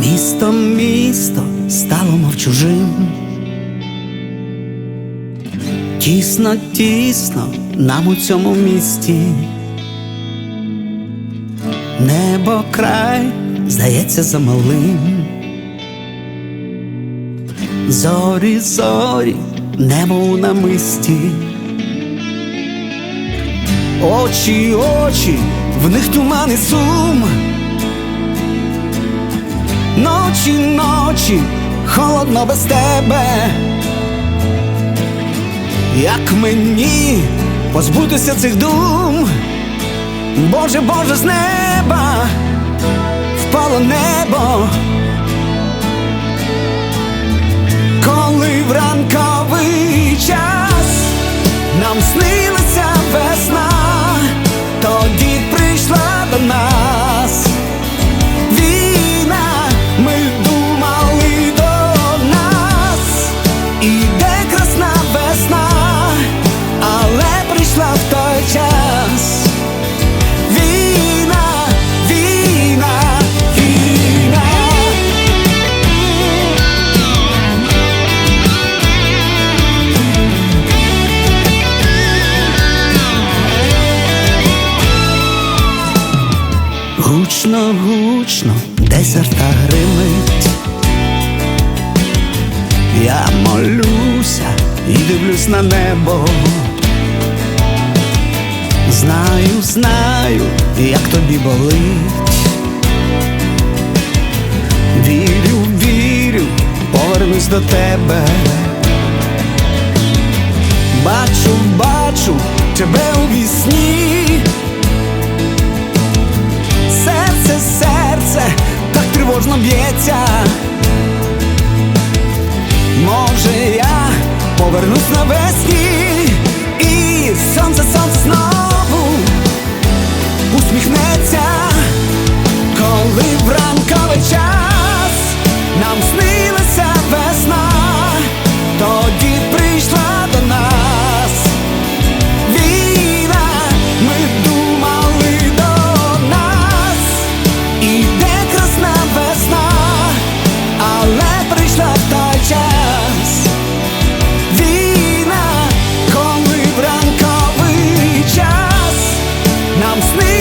Місто, місто стало мов чужим. Тісно, тісно нам у цьому місті. Небо край здається замалим. Зорі, зорі, небо у намисті. Очі, очі, в них туман і сум. Ночі, ночі, холодно без тебе. Як мені позбутися цих дум? Боже, Боже, з неба впало небо. Коли в ранковий час нам снилася весна, тоді прийшла Гучно, гучно, десь арта гримить. Я молюся і дивлюсь на небо. Знаю, знаю, як тобі болить. Вірю, вірю, повернусь до тебе. Бачу, бачу тебе у вісні. тривожно б'ється. Може, я повернусь навесні і сонце сонце знову усміхнеться, коли вранці I'm sleeping.